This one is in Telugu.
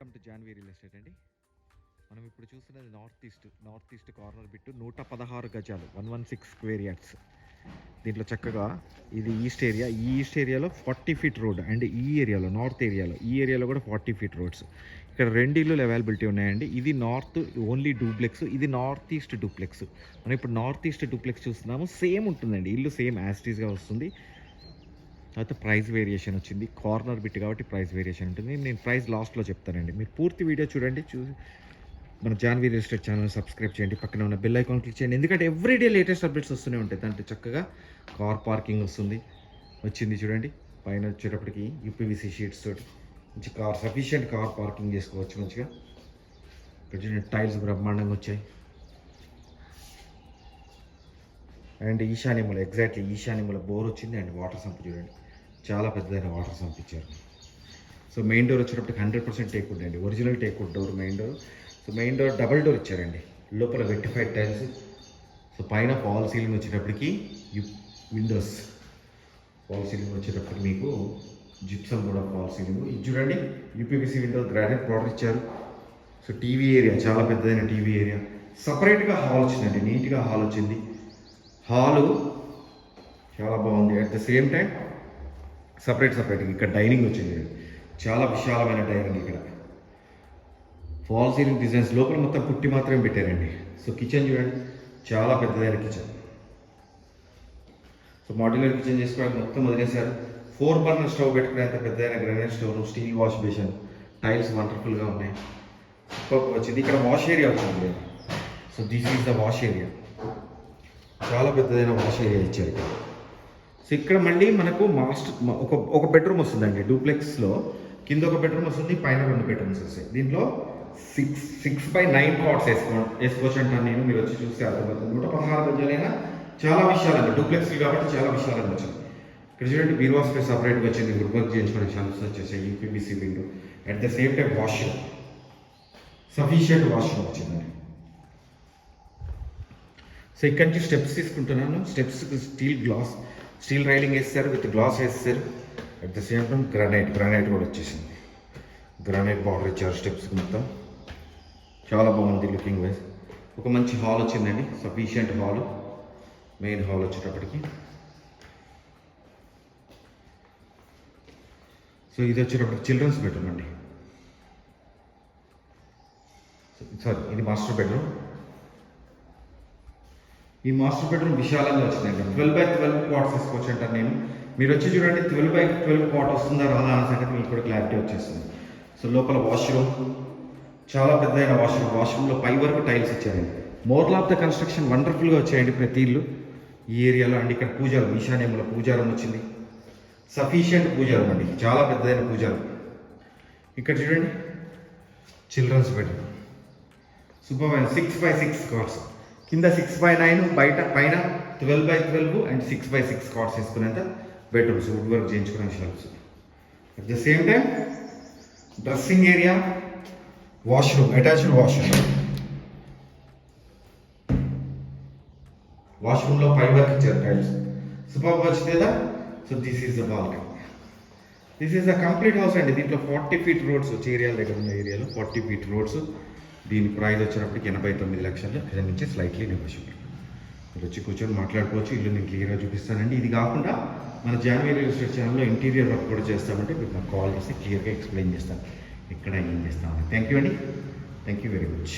Welcome to Janvi real estate అండి. మనం ఇప్పుడు చూస్తున్నది north east north east corner bit నూట పదహారు గజాలు one one six square yards దీంట్లో చక్కగా ఇది ఈస్ట్ ఏరియా ఈ ఈస్ట్ ఏరియాలో ఫార్టీ ఫీట్ రోడ్ అండ్ ఈ ఏరియాలో నార్త్ ఏరియాలో ఈ ఏరియాలో కూడా ఫార్టీ ఫీట్ రోడ్స్ ఇక్కడ రెండు ఇల్లులు అవైలబిలిటీ ఉన్నాయండి. ఇది నార్త్ ఓన్లీ డూప్లెక్స్ ఇది నార్త్ ఈస్ట్ డూప్లెక్స్ మనం ఇప్పుడు నార్త్ ఈస్ట్ డూప్లెక్స్ చూస్తున్నాము. సేమ్ ఉంటుందండి. ఇల్లు సేమ్ యాస్టీస్గా వస్తుంది. తర్వాత ప్రైస్ వేరియేషన్ వచ్చింది. కార్నర్ బిట్ కాబట్టి ప్రైస్ వేరియేషన్ ఉంటుంది. నేను ప్రైస్ లాస్ట్లో చెప్తానండి. మీరు పూర్తి వీడియో చూడండి. చూసి మన Janvi real estate channel subscribe చేయండి. పక్కన ఉన్న బెల్ ఐకాన్ క్లిక్ చేయండి. ఎందుకంటే ఎవ్రీడే లేటెస్ట్ అప్డేట్స్ వస్తూనే ఉంటాయి. దాంట్లో చక్కగా కార్ పార్కింగ్ వస్తుంది. వచ్చింది చూడండి. పైన వచ్చేటప్పటికి యూపీవీసీ షీట్స్ తోటి మంచి కార్ సఫిషియంట్ కార్ పార్కింగ్ చేసుకోవచ్చు మంచిగా. ఇక్కడ చూడండి టైల్స్ బ్రహ్మాండంగా వచ్చాయి. అండ్ ఈశాన్యముల ఎగ్జాక్ట్లీ ఈశాన్యముల బోర్ వచ్చింది. అండ్ వాటర్ సంప్ చూడండి. చాలా పెద్దదైన వాటర్ పంపించారు సో మెయిన్ డోర్ వచ్చేటప్పటికి హండ్రెడ్ పర్సెంట్ టేక్ వుడ్ అండి. Original teak wood door main door. So main door double door ఇచ్చారండి. లోపల వెట్టిఫైడ్ టైల్స్. సో పైన ఫాల్ సీలింగ్ వచ్చేటప్పటికి విండోస్. ఫాల్ సీలింగ్ వచ్చేటప్పటికి మీకు జిప్సమ్ కూడా ఫాల్ సీలింగ్. ఇది చూడండి యూపీపీసీ విండో గ్రానైట్ ప్రోడక్ట్ ఇచ్చారు. సో టీవీ ఏరియా చాలా పెద్దదైన టీవీ ఏరియా. సపరేట్గా హాల్ వచ్చిందండి నీట్గా హాల్ వచ్చింది. హాలు చాలా బాగుంది. At the same time separate separate ఇక్కడ డైనింగ్ వచ్చింది చాలా విశాలమైన డైనింగ్ ఇక్కడ. ఫాల్ సీలింగ్ డిజైన్స్ లోపల మొత్తం పుట్టి మాత్రమే పెట్టారండి. సో కిచెన్ చూడండి. చాలా పెద్దదైన కిచెన్ సో మాడ్యులర్ కిచెన్ చేసుకోవడానికి మొత్తం వదిలేశారు. ఫోర్ బర్నర్ స్టవ్ పెట్టుకునేంత పెద్దదైన granite stove steel wash basin tiles వండర్ఫుల్గా ఉన్నాయి. వచ్చింది. ఇక్కడ వాష్ ఏరియా వచ్చింది. So this is the wash area చాలా పెద్దదైన వాష్ ఏరియా ఇచ్చారు ఇక్కడ. సో ఇక్కడ మళ్ళీ మనకు మాస్టర్ ఒక ఒక బెడ్రూమ్ వస్తుందండి డూప్లెక్స్లో కింద ఒక బెడ్రూమ్ వస్తుంది పైన రెండు బెడ్రూమ్స్ వస్తాయి. దీంట్లో six six by nine cots వేసుకో వేసుకోవచ్చు అంటాను నేను మీరు వచ్చి చూస్తే అర్థమవుతుంది. నూట పదహారు గజాలైనా చాలా విషయాలండి డూప్లెక్స్ కాబట్టి చాలా విషయాలంగా వచ్చింది. ఇక్కడ చూడండి బీరువా స్పేస్ సపరేట్గా వచ్చింది వుడ్ వర్క్ చేయించుకోవడానికి షాల్స్ వచ్చేసాయి UPVC window at the same time washroom sufficient washroom వచ్చిందండి. సో ఇక్కడ నుంచి స్టెప్స్ తీసుకుంటున్నాను. Steps steel glass steel railing వేస్తారు విత్ గ్లాస్ వేస్తారు. At the same time granite granite కూడా వచ్చేసింది. గ్రానైట్ బార్డర్ ఇచ్చారు స్టెప్స్ మొత్తం. చాలా బాగుంది లుకింగ్ వైజ్ ఒక మంచి హాల్ వచ్చిందండి సఫిషియంట్ హాల్ మెయిన్ హాల్ వచ్చేటప్పటికి. సో ఇది వచ్చేటప్పటికి చిల్డ్రన్స్ బెడ్రూమ్ అండి. సారీ ఇది మాస్టర్ బెడ్రూమ్ ఈ మాస్టర్ బెడ్రూమ్ విశాలంగా వచ్చిందండి. ట్వెల్వ్ బై ట్వెల్వ్ క్వార్ట్స్ వేసుకోవచ్చు అంటారు నేను. మీరు వచ్చి చూడండి ట్వెల్వ్ బై ట్వెల్వ్ క్వార్ట్ వస్తుందా రాదా అనే సంగతి మీకు కూడా క్లారిటీ వచ్చేస్తుంది. సో లోపల వాష్రూమ్ చాలా పెద్దదైన వాష్రూమ్ వాష్రూమ్లో పై వరకు టైల్స్ ఇచ్చారండి. మోర్ల్ ఆఫ్ ద కన్స్ట్రక్షన్ వండర్ఫుల్గా వచ్చాయండి ప్రతి ఇల్లు. ఈ ఏరియాలో అండి ఇక్కడ పూజారం ఈశాన్యంలో పూజారం వచ్చింది. సఫిషియంట్ పూజారం అండి. చాలా పెద్దదైన పూజారం. ఇక్కడ చూడండి children's bedroom super six by six cots కింద సిక్స్ బై నైన్ బయట పైన twelve by twelve and six by six cots వేసుకునేంత bedrooms wood work చేయించుకునే shelves at the same time dressing area washroom attached washroom వాష్రూమ్లో పై వర్క్ ఇచ్చారు టైల్స్ సూపర్ లేదా? So this is the balcony this is the complete house అండి. దీంట్లో ఫార్టీ ఫీట్ రోడ్స్ వచ్చే ఏరియా దగ్గర ఉన్న ఏరియాలో ఫార్టీ ఫీట్ రోడ్స్ దీని ప్రైజ్ వచ్చినప్పటికి ఎనభై తొమ్మిది లక్షలు. ఇక్కడ నుంచి స్లైట్లీ నెగోషియబుల్ మీరు వచ్చి కూర్చొని మాట్లాడుకోవచ్చు. ఇల్లు నేను క్లియర్గా చూపిస్తానండి. ఇది కాకుండా మన జాన్వీ రియల్ ఎస్టేట్ ఛానల్లో ఇంటీరియర్ వర్క్ కూడా చేస్తామంటే మీకు నాకు కాల్ చేసి క్లియర్గా ఎక్స్ప్లెయిన్ చేస్తాను. ఎక్కడ ఏం చేస్తామని. థ్యాంక్ యూ అండి. Thank you very much